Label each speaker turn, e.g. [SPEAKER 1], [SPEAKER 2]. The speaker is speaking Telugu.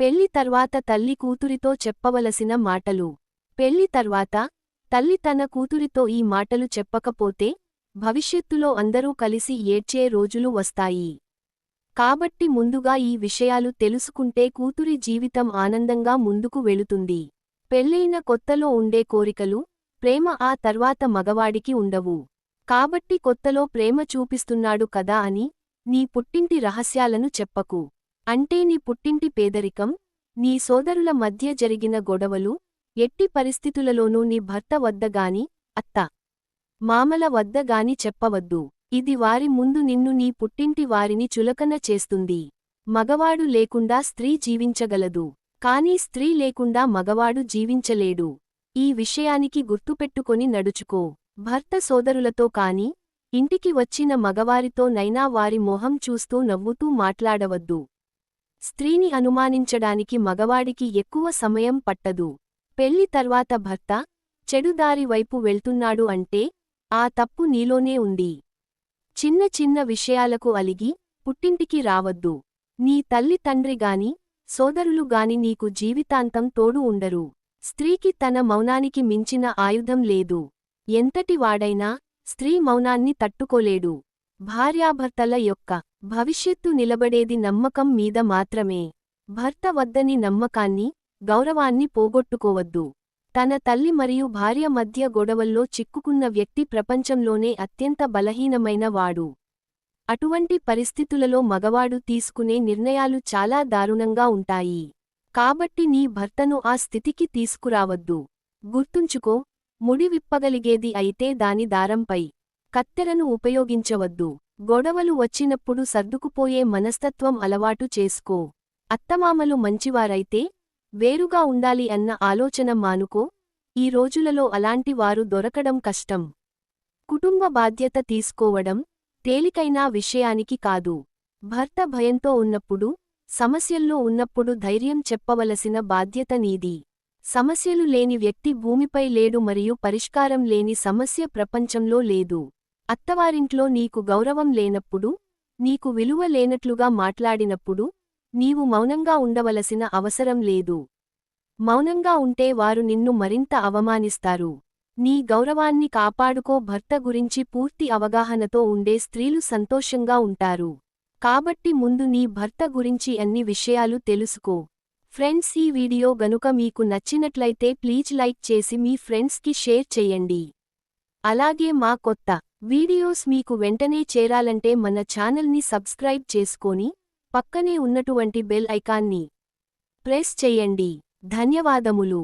[SPEAKER 1] పెళ్ళి తర్వాత తల్లి కూతురితో చెప్పవలసిన మాటలు. పెళ్ళి తర్వాత తల్లి తన కూతురితో ఈ మాటలు చెప్పకపోతే భవిష్యత్తులో అందరూ కలిసి ఏడ్చే రోజులు వస్తాయి. కాబట్టి ముందుగా ఈ విషయాలు తెలుసుకుంటే కూతురి జీవితం ఆనందంగా ముందుకు వెళుతుంది. పెళ్ళైన కొత్తలో ఉండే కోరికలు ప్రేమ ఆ తర్వాత మగవాడికి ఉండవు. కాబట్టి కొత్తలో ప్రేమ చూపిస్తున్నాడు కదా అని నీ పుట్టింటి రహస్యాలను చెప్పకు. అంటే నీ పుట్టింటి పేదరికం నీ సోదరుల మధ్య జరిగిన గొడవలు ఎట్టి పరిస్థితులలోనూ నీ భర్త వద్దగాని అత్త మామల వద్దగాని చెప్పవద్దు. ఇది వారి ముందు నిన్ను నీ పుట్టింటి వారిని చులకన చేస్తుంది. మగవాడు లేకుండా స్త్రీ జీవించగలదు. కానీ స్త్రీ లేకుండా మగవాడు జీవించలేడు. ఈ విషయానికి గుర్తుపెట్టుకొని నడుచుకో. భర్త సోదరులతో కాని ఇంటికి వచ్చిన మగవారితో నైనా వారి మొహం చూస్తూ నవ్వుతూ మాట్లాడవద్దు. స్త్రీని అనుమానించడానికి మగవాడికి ఎక్కువ సమయం పట్టదు. పెళ్ళి తర్వాత భర్త చెడుదారి వైపు వెళ్తున్నాడు అంటే ఆ తప్పు నీలోనే ఉంది. చిన్న చిన్న విషయాలకు అలిగి పుట్టింటికి రావద్దు. నీ తల్లి తండ్రి గాని సోదరులు గాని నీకు జీవితాంతం తోడు ఉండరు. స్త్రీకి తన మౌనానికి మించిన ఆయుధం లేదు. ఎంతటి వాడైనా స్త్రీ మౌనాన్ని తట్టుకోలేడు. భార్యాభర్తల యొక్క భవిష్యత్తు నిలబడేది నమ్మకం మీద మాత్రమే. భర్త వద్దని నమ్మకాన్ని గౌరవాన్ని పోగొట్టుకోవద్దు. తన తల్లి మరియు భార్య మధ్య గొడవల్లో చిక్కుకున్న వ్యక్తి ప్రపంచంలోనే అత్యంత బలహీనమైన వాడు. అటువంటి పరిస్థితులలో మగవాడు తీసుకునే నిర్ణయాలు చాలా దారుణంగా ఉంటాయి. కాబట్టి నీ భర్తను ఆ స్థితికి తీసుకురావద్దు. గుర్తుంచుకో ముడి విప్పగలిగేది అయితే దాని దారంపై. కత్తెరను ఉపయోగించవద్దు. గొడవలు వచ్చినప్పుడు సర్దుకుపోయే మనస్తత్వం అలవాటు చేసుకో. అత్తమామలు మంచివారైతే వేరుగా ఉండాలి అన్న ఆలోచన మానుకో. ఈ రోజులలో అలాంటి వారు దొరకడం కష్టం. కుటుంబ బాధ్యత తీసుకోవడం తేలికైనా విషయానికి కాదు. భర్త భయంతో ఉన్నప్పుడు సమస్యల్లో ఉన్నప్పుడు ధైర్యం చెప్పవలసిన బాధ్యత నీది. సమస్యలు లేని వ్యక్తి భూమిపై లేడు మరియు పరిష్కారం లేని సమస్య ప్రపంచంలో లేదు. అత్తవారింట్లో నీకు గౌరవం లేనప్పుడు నీకు విలువ లేనట్లుగా మాట్లాడినప్పుడు నీవు మౌనంగా ఉండవలసిన అవసరం లేదు. మౌనంగా ఉంటే వారు నిన్ను మరింత అవమానిస్తారు. నీ గౌరవాన్ని కాపాడుకో భర్త గురించి పూర్తి అవగాహనతో ఉండే స్త్రీలు సంతోషంగా ఉంటారు. కాబట్టి ముందు నీ భర్త గురించి అన్ని విషయాలు తెలుసుకో. ఫ్రెండ్స్ ఈ వీడియో గనుక మీకు నచ్చినట్లయితే ప్లీజ్ లైక్ చేసి మీ ఫ్రెండ్స్కి షేర్ చెయ్యండి అలాగే మా కొత్త వీడియోస్ మీకు వెంటనే చేరాలంటే మన ఛానల్ని సబ్స్క్రైబ్ చేసుకొని పక్కనే ఉన్నటువంటి బెల్ ఐకాన్ని ప్రెస్ చెయ్యండి ధన్యవాదములు.